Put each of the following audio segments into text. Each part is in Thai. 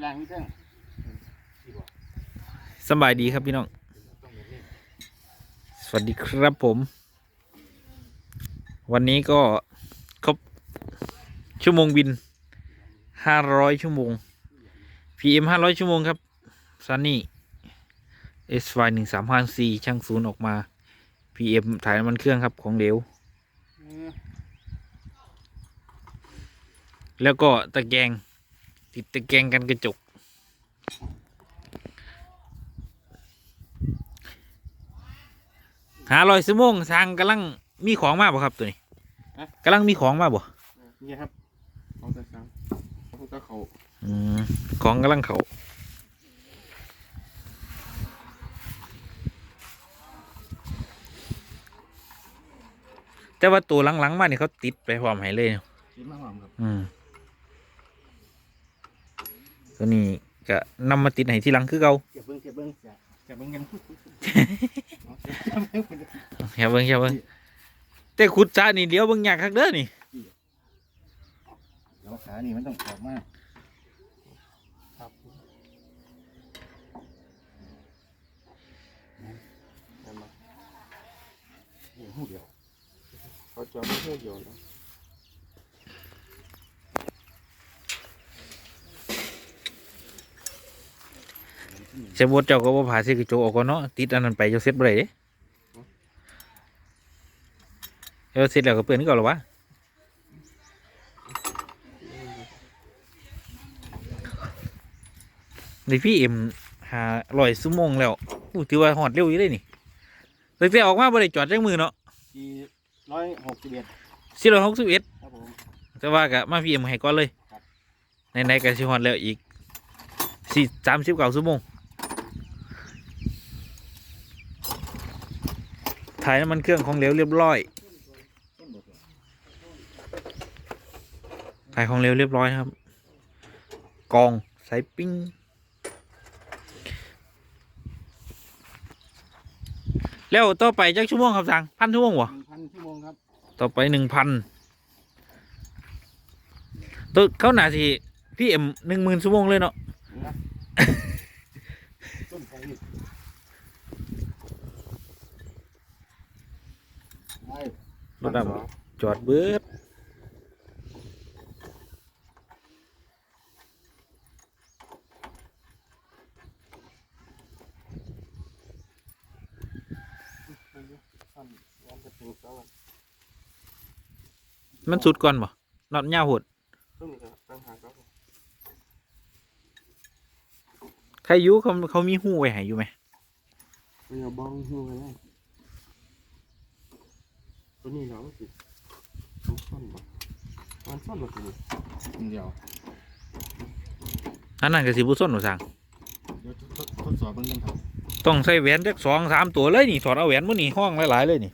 แรงนี่เพิ่งสำบายดีครับพี่น้อง สวัสดีครับผม วันนี้ก็ครบชั่วโมงบินห้าร้อยชั่วโมง PM ห้าร้อยชั่วโมงครับซันนี่ SY หนึ่งสามห้าสี่ช่างศูนย์ออกมา PM ถ่ายน้ำมันเครื่องครับของเหลวแล้วก็ตะแกรง ติดตะแกรงกันกระจก หาลอยสมงทางกำลังมีของมาบ่ครับตัวนี้กำลังมีของมาบ่นี่ครับเอาแต่ซ้ำเอาแต่เขาอืมของกำลังเขาแต่ว่าตัวหลังๆมานี่เขาติดไปพร้อมให้เลยคิดมากกว่าครับอืม ตัวนี้ก็นำมาติดให้ที่หลังคือเก่าเก็บเบิ้งเก็บเบิ้งจะเก็บเบิ้งกันแค่เบิ่งแค่เบิ่งแต่ขุดซะนี่เดี๋ยวเบิ่งยากคักเด้อนี่แล้วขานี่มันต้องออกมากครับนั่นมานี่หูเดียวเขาจะไม่หูเดียวนะ เสยบดเจ้าก็บ่ผ่าเสิกระจกออกก่อนเนาะติดอันนั้นไปเจ้าเซ็ตบ่ได้เด้เจ้าเซ็ตแล้วก็เปื้อนนี่ก่อนหรอวะในพี่เอ็มหาลอยชั่วโมงแล้วอู้ถือว่าหอดเร็วอยู่เลยนี่ตั้งแต่ออกมาบ่ได้จอดจังมือเนาะสี่ร้อยหกสิบเอ็ดสี่ร้อยหกสิบเอ็ดครับผมแต่ว่าก็มาพี่เอ็มให้ก่อนเลยครับในๆก็สิฮอดแล้วอีกสี่สามสิบเก้าชั่วโมงายน้ำมันเครื่องของเหลวเรียบร้อยต้นบดเลยถ่ายของเหลวเรียบร้อยนะครับ กองใส่ปิ้งแล้วต่อไปจักชั่วโมงครับสั่งพันชั่วโมงวะหนึ่งพันชั่วโมงครับ ต่อไปหนึ่งพันตัวเขาหนาสิพี่เอ็มหนึ่งหมื่นชั่วโมงเลยเนาะ นะต้นไท รถดำจอดเบิดมันสุดก่อนบ่นอนนี้ก็ตั้งากครับผมใครยุเขาเขามีหูไว้ให้อยู่ไหมไม่เอาบ้องหูกันเลย ตัวนี้เราก็ติดมันสั้นบ่มันสั้นกว่าตัวนี้อันเดียวอันนั้นก็สิบุส้นหนูสั่งเดี๋ยวทดทดสอบเบิ่งกันครับต้องใส่แหวนจักสองสามตัวเลยนี่ถอดเอาแหวนมื้อนี่ห้องหลายๆเลยนี่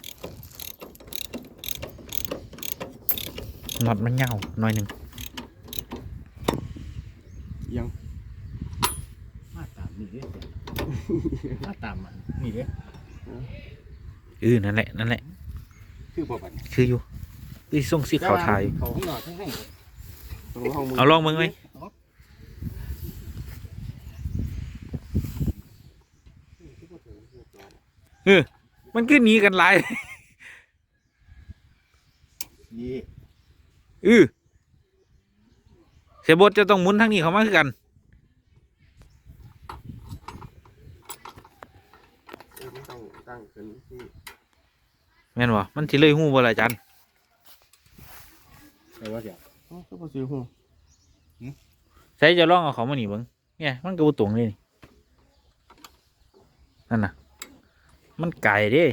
น็อตมันยาวหน่อยหนึ่งยังมาตามนี่เด้มาตามมันนี่เด้เออนั่นแหละนั่นแหละ คือบ่บัดคืออยู่พี่ส่งสีขาวไทยเขาข้างนอกให้ตรงห้องมือเอาลองมึงไหมมันคือหนีกันหลายยี่เออเสียบทจะต้องหมุนทางนี้เขามาคือกัน ไม่ต้องตั้งขึ้นที่ แม่นบ่มันสิเลยหูบ่ล่ะอาจันแต่ว่าเดี๋ยวอ๋อก็บ่ซื้อหูใช้จะลองเอาเขามานี่เบิ่งเนี่ยมันก็บ่ตรงเลยนี่นั่นน่ะ มันไก่เด้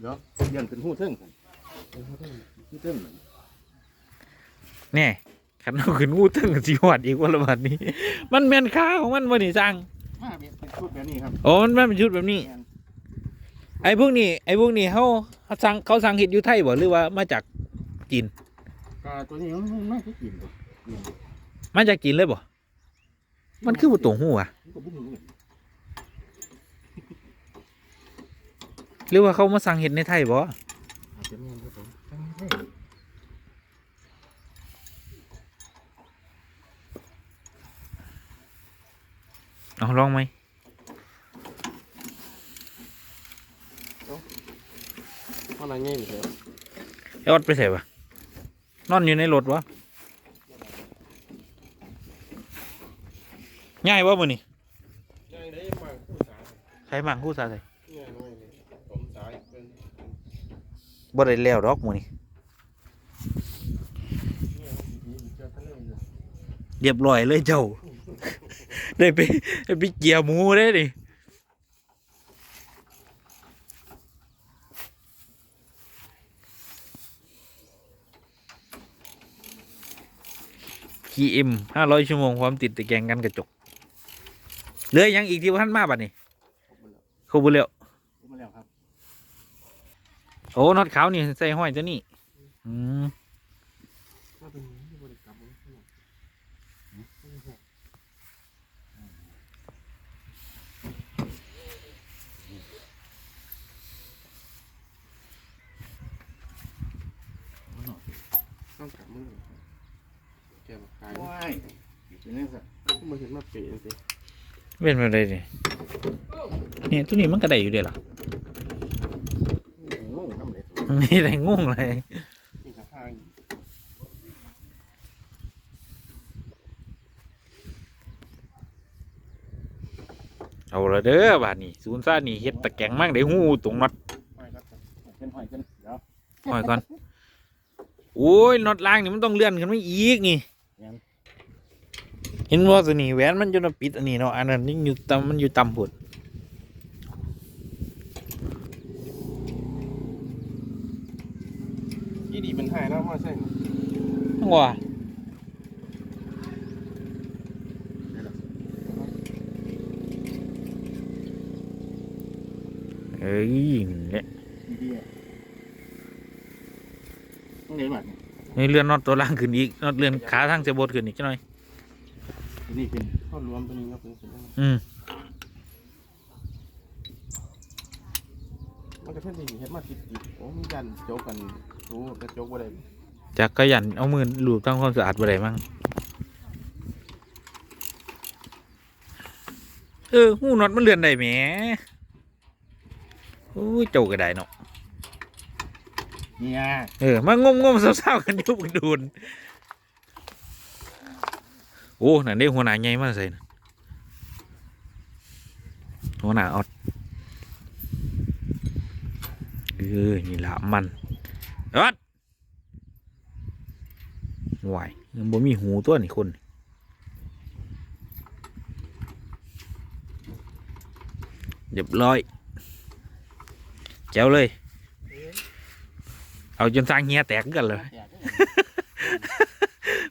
เดี๋ยวเดี๋ยวเป็นหูเทิงกันเป็นหูเทิงหูเทิงเหมือนเนี่ยขันเอาขึ้นงูตึงสิหวัดอีกวันละบัดนี้ มันแม่นค่าของมันบ่นี่จังมาเป็นเป็นชุดแบบนี้ครับโอ้มันมันเป็นชุดแบบนี้ แม่น ไอ้พวกนี้ไอ้พวกนี้เขาเขาสั่งเขาสั่งเห็ดอยู่ไทยบ่หรือว่ามาจากจีนก็ตัวนี้มันไม่ได้กินมาจากจีนเลยบ่มันคือบุตรงหูอะหรือว่าเขามาสั่งเห็ดในไทยบ่เอาลองไหม เพราะอะไรง่ายอยู่แล้วไอ้ออดไปใส่ปะนอนอยู่ในรถวะง่ายวะมือนี่ง่ายได้มากผู้สาวใครมั่งคู่สาใส่ง่ายน้อยเลยผมสายเป็นบ่ได้แล้วดอกมือนี่เรียบร้อยเลยเจ้า ได้ไปได้ไปเกี่ยหมูได้ดิ พีเอ็มห้าร้อยชั่วโมง ความติดตะแกรงกันกระจกเหลือยังอีกที่พันมาบัดนี่เขาบุเร็วรู้มาแล้วครับ โอ้น็อตขาวนี่ใส่ห้อยตัวนี้อืมถ้าเป็นที่บริกรรมมันขนาดมันหน่อยต้องกลับมือ แกมาขายว้ายอยู่นี่สักมาเห็นมาเปลี่ยนสิเป็นไปได้ดิเนี่ยตัวนี้มันก็ได้อยู่เดียวล่ะงงน้ำเลยนี่ได้งงเลยนี่ขาทางเอาละเด้อบาดนี้ศูนย์ซ่านี่เฮ็ดตะแกรงมั่งได้หูตรงน็อตไม่ครับขึ้นหอยขึ้นเดี๋ยวห้อยก่อนโอ้ยน็อตล่างนี่มันต้องเลื่อนขึ้นมาอีกนี่ เห็นว่าตัวนี้แหวนมันจนปิดอันนี้เนาะอันนั้นยังอยู่ต่ำมันอยู่ต่ำพุดยี่ดีเป็นไทยแล้วมาใช่ว่าเอ้ยเนี่ยดีๆอะต้องเรียนแบบนี้นี่เลื่อนน็อตตัวล่างขึ้นอีกน็อตเลื่อนขาทางเสียบดขึ้นอีกจักหน่อย ทีนี่เป็นข้อรวมตัวนี้ก็เป็นสิ่งอืมมันก็แค่ดีเห็นมาติดติดโอ้มีกันโจกกันรู้กระโจกอะไรจากขยันเอามือลูบทำความสะอาดบ่ได้มั่งเออหูน็อตมันเลื่อนได้แหมโอ้ยเจ้าก็ได้เนาะเนี่ยเออมางมงมๆเศร้าๆกันอยู่บึงดูน โอ้นั่นได้หัวหน้าใหญ่มากใส่นะหัวหน้าออดเออนี่ละมันออดไหวายมันบ่มีหูตัวนี่คนเรียบร้อยแจ๋วเลย เอาจนสร้างเฮียแตกกันเลย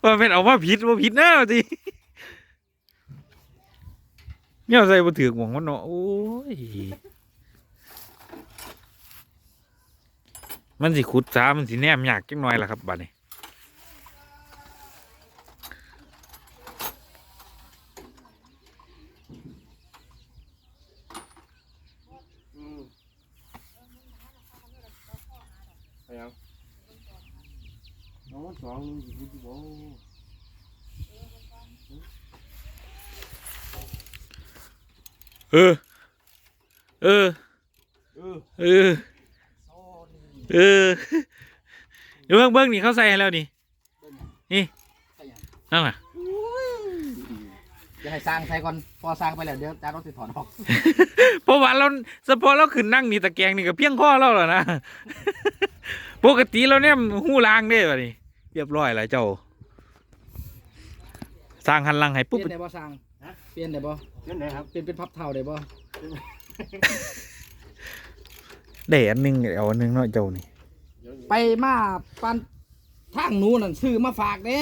ว่าเป็นเอาว่าผิดว่าผิดแน่สิเนี่ยใส่บ่ถือหวงมันเนาะโอ้ยมันสิขุดซามันสิแนมยากจังหน่อยล่ะครับบัดนี้ อืมไปยังน้องสองอยู่ที่บ่ เออเออ เออ เออ เออ เดี๋ยวเบิ่งเบิ่งนี่เขาใส่ให้แล้วนี่ นี่นั่นน่ะจะให้สร้างใส่ก่อน พอสร้างไปแล้วเดี๋ยวจานรถติดถอนออกเพราะว่าเราเฉพาะเราขึ้นนั่งนี่ตะแกรงนี่ก็เพียงพอแล้วล่ะนะ ปกติเราเนี่ยหูล้างได้ป่ะนี่ เรียบร้อยแล้วเจ้า สร้างหันหลังให้เปลี่ปุ๊บยนได้บ่สั่งเป ลี่ยนได้บ่นั่นไหนครับ เปลี่ยนเป็นพับเท่าได้บ่ได้อันหนึงเอาอันหนึงเนาะเจ้านี่ไปมาปันทางนู้นนั่นซื้อมาฝากเด้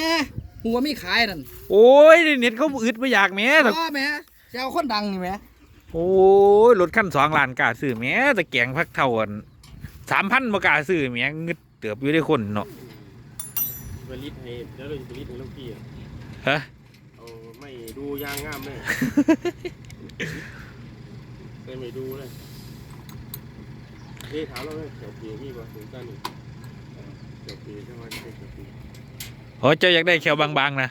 หัวมีขายนั่นโอ้ยเน็ตเขาอึดไม่อยากแหม่แต่พ่อแม่เจ้าคนดังนี่แหม่โอ้ยรถขั้นสองล้านกล้าซื้อแหม่ตะแกรงพักเท่ากันสามพันบ่กล้าซื้อแหม่งึดเตือบอยู่ได้คนเนาะไปรีดให้แล้วเราจะไปรีดให้ลูกพี่อะฮะเอาไม่ ดูยางงามเลยเลยไม่ดูเลยนี่ถามเราเลยเกี่ยวปีพี่กว่าถึงกันนี่เกี่ยวปีใช่ไหมเกี่ยวปีโอ้เจ้าอยากได้แควบางๆนะ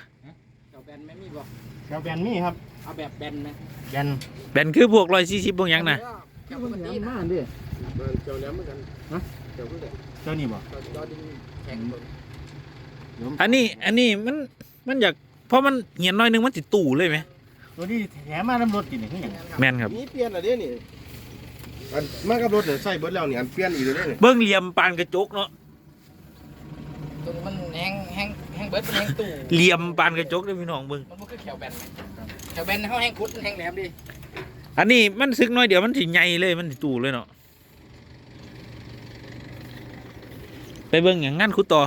เจ้าแบนไหมมีบ่แกแบนมี่ครับ เอาแบบแบนไหมแบบนแบนคือพวกร้อยสี่สิบพวกหยังนะแค่ปกตินะมาดิมันเจ้าแหลมเหมือนกันฮะเจ้าเพิ่งแต่เจ้านี่บ่จอดินแข็งเบิ่งอันนี้อันนี้มันมันอยาก เพราะมันเหียนน้อยนึงมันติดตู้เลยไหมตัวนี้แถมมาน้ำรถกินนี่คือหยังแม่นครับมีเปลี่ยนอะไรนี่อันมากับรถเดี๋ยวใส่เบิดแล้วนี่อันเปลี่ยนอีกเลยนี่เบิ้งเหลี่ยมปานกระจกเนาะตัวนี้มันแห้งแห้งแห้งเบิดมันแห้งตู่เหลี่ยมปานกระจกเลยพี่น้องเบิ้งมันบ่คือแขวแบนไหมแขวแบนเขาแห้งคุดมันแห้งแหลมดิอันนี้มันซึกน้อยเดี๋ยวมันถึงใหญ่เลยมันติดตู้เลยเนาะไปเบิ้งอย่างงั้นคุดต่อ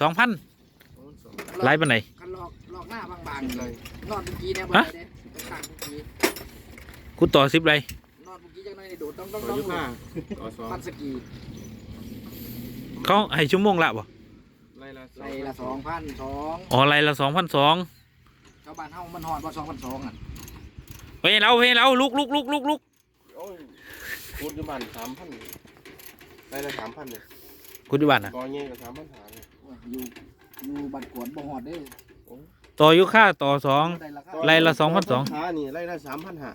สองพันไล่ปานไหนกันลอกลอก หน้าบางๆเลย นอนเมื่อกี้เนี่ยบ่ได้เด้ไปข้างเมื่อกี้คุดต่อสิบไรนอนเมื่อกี้จังหน่อยนี่โดดต้องต้องต่อต้องยุค่าต่อสองปันสกีเขาให้ชั่วโมงละบ่ไล่ละไรละสองพันสองอ๋อไรละสองพันสองชาวบ้านเฮามันหอดว่าสองพันสองอะเฮ้ยเราเฮ้ยเราลุกลุกลุกลุกลุกโอ้ยคูณอยู่บ้านสามพันไล่ละสามพันเลยคุณที่บ้านนะกอเงี้ยกับสามพันหาเลยโอ้ยอยู่อยู่บัดกวนบ่หอดเด้ ต่ออยู่ค่าต่อสองได้ราคาไล่ละ2,200ขานี่ไล่ละสามพันหา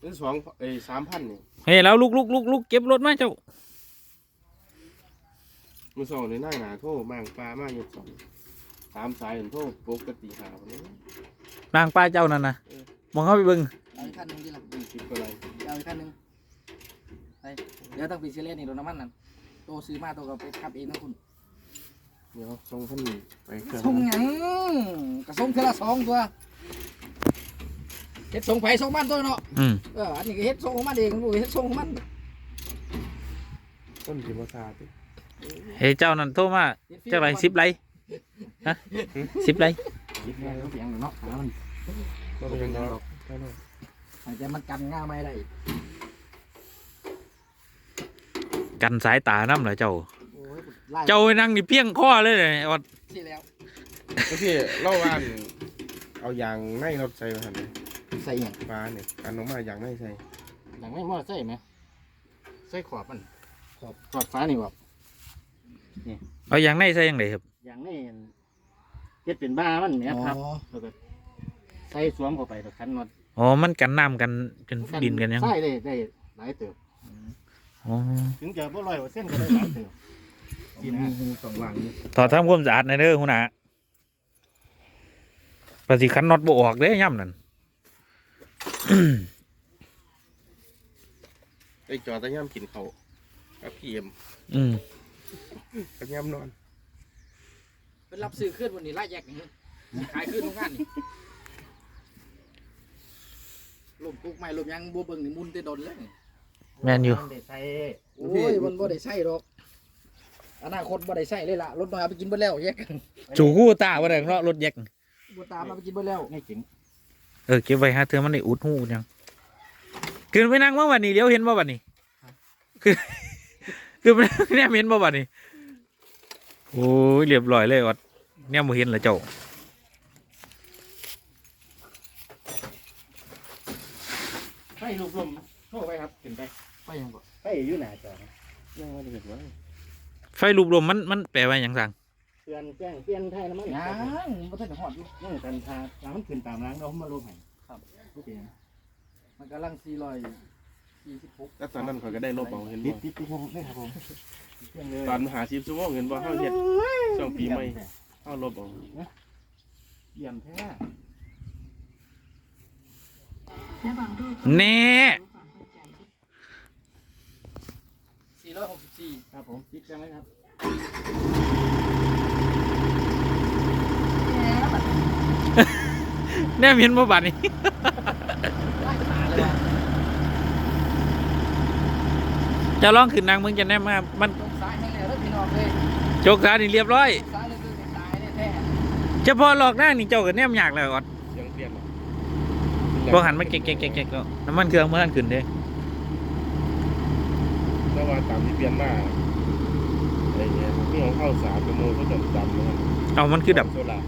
หรือสองเอ้ยสามพันนี่เฮ้ยเราลุกลุกลุกลุกเก็บรถมาเจ้ามือสองในหน้าหนาโทษมางปลามากอยู่สองสามสายเห็นโทษปกติหาวันนี้นางป้าเจ้านั่นนะมองเข้าไปเบิ้งเอาอีกคันหนึงทีละยี่สิบกว่าไรเอาอีกคันหนึงไปเดี๋ยวต้องไปเสียเล่นนี่โดนน้ำมันนั่นโตซื้อมาโตก็ไปขับเองนะคุณ เดี๋ยวสองพันไปเครื่องส่งหยังกระส่งเทอละสองตัวเฮ็ดส่งไผส่งมันตัวเนาะอืมเอออันนี้ก็เฮ็ดส่งของมันเองบ่เฮ็ดส่งของมันต้นจิมซาติเฮ้ยเจ้านั่นโทรมาเจ้าไรสิบไรฮะสิบไรคิดแม่เขาเสียงเนาะหามันก็เป็นยังไงหรอกอาจจะมันกันง่าไม่ได้กันสายตาน้ำเหรอเจ้าโอ้ยไล่ เจ้าไปนั่งนี่เพียงข้อเลยเลยอดสิแล้วก็ที่เล่าว่าเอายางในรถใส่มาหันใส่หยังปลาเนี่ยการน้องมายางในใส่อย่างไม่มอใส่ไหมใส่ขอบมันขอบขอบฟ้านี่บ่เอาอย่างในใส่ยังไงครับอย่างนี้เฮ็ดเป็นบ้ามันเนี่ยครับอ๋อแล้วก็ใส่สวมเข้าไปแล้วคันน็อตอ๋อมันกันน้ำกันกันดินกันยังใส่ได้ได้หลายเติบอ๋อ ถึงจะบ่ร้อยกว่าเส้นก็ได้หลายเติบ ที่มีมีสองวางอยู่ถอดทำความสะอาดในอยเด้อหัวหน้าภาษีคันน็อตบ่ออกเด้อย่ำนั่นไอ้จอตะย่ำกินเขากับพี่เอ็มอืมกับย่ำนอนเป็นรับซื้อขึ้นวันนี้ไล่แยกนี่ขายขึ้นโรงงานนี่ลมปุกไม่ลมยังบัวเบิ่งนี่มุนเตดนเลยนี่แม่นอยู่ได้ใส่โอ้ยมันบ่ได้ใช่หรอก อนาคตบ่ได้ใช่เลยล่ะรถน้อยเอาไปกินเบิดแล้วแยกจูกู้ตาว่าได้เนาะรถแยกบ่ตามเอาไปกินเบิดแล้วไม่จริงเออเก็บไว้ฮะเธอมันได้อุดหูยังคืนไปนั่งเมื่อวันนี้เดี๋ยวเห็นบ่วันนี้คือคือไปนั่งเนี่ยเห็นบ่วันนี้โอ้ยเรียบร้อยเลยอดเนี่ยบ่เห็นละเจ้าไฟลูกลมโทษไปครับขึ้นไปไปยังบ่ไฟอยู่หน้าจอยังไม่ได้เห็นว่า ไฟรูปรวมมันมันแปลว่าอย่างสั่งเตือนแจ้งเปลี่ยนไทยน้ำมันยังบ่ทันได้ฮอดอยู่นี่กันทาทามันขึ้นตามร้านเรามาลงให้ครับโอเคมันกำลัง446แล้วตอนนั้นเขาก็ได้ลบเอาเห็นติบ่ดติดติดผมได้ครับผมเพียงเลยตอนหาชิปซูโม่เห็นบ่เขาเห็นช่วงปีใหม่เขาลบเอาเยี่ยมแท้ แน่ 464ครับผมติดจังเลยครับแน่เห็นบ่บัดนี้ไล่ขาเลยว่ะจะลองขึ้นนางมึงจะแน่มามันตรงซ้ายแห้งแล้วเด้อพี่น้องเอ้ยโจกสานี่เรียบร้อยซ้ายนี่คือตายแท้เฉพาะหลอกนั่งนี่เจ้าก็แนมยากแล้วอดเสียงเปลี่ยนพอหันมาเก๊กเก๊กเก๊กเก๊กแล้วน้ำมันเครื่องเมื่อนั้นขึ้นเด้แล้ วว่าตามที่เปลี่ยนมาอะไรเงี้ยนี่ของเข้าสามชั่วโมงก็จะดำนะครับเอามันคือดับ โซล่า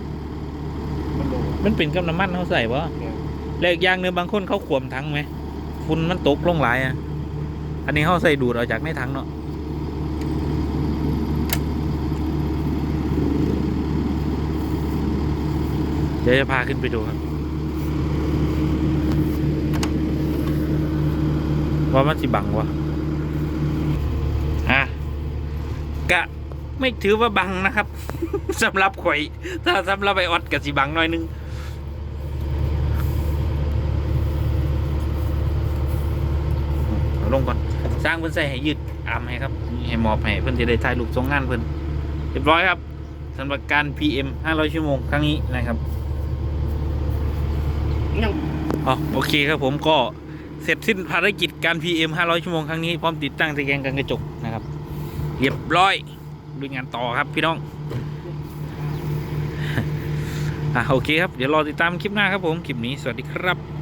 มันลงมันเป็นกับน้ำมันเขาใส่บ่เนี่ยแล้วอีกอย่างหนึงบางคนเขาขวมถังไหมฝุ่นมันตกลงหลายอะ อันนี้เขาใส่ดูดออกจากในถังเนาะเดี๋ยวจะพาขึ้นไปดูครับว่ามันสิบังวะฮะ กะไม่ถือว่าบังนะครับสำหรับข่อย ถ้าสำหรับไอออดกับสิบังหน่อยนึงเอาลงก่อนสร้างเพิ่นใส่ให้ยืดอามให้ครับให้หมอบให้เพิ่นจะได้ถ่ายรูปส่งงานเพิ่นเรียบร้อยครับสำหรับการ PM 500 ชั่วโมงครั้งนี้นะครับยังอ๋อโอเคครับผมก็เสร็จสิ้นภารกิจการ PM 500 ชั่วโมงครั้งนี้พร้อมติดตั้งตะแกรงกันกระจกนะครับ เรียบร้อยดูงานต่อครับพี่น้องอะโอเคครับ เดี๋ยวรอติดตามคลิปหน้าครับผม คลิปนี้สวัสดีครับ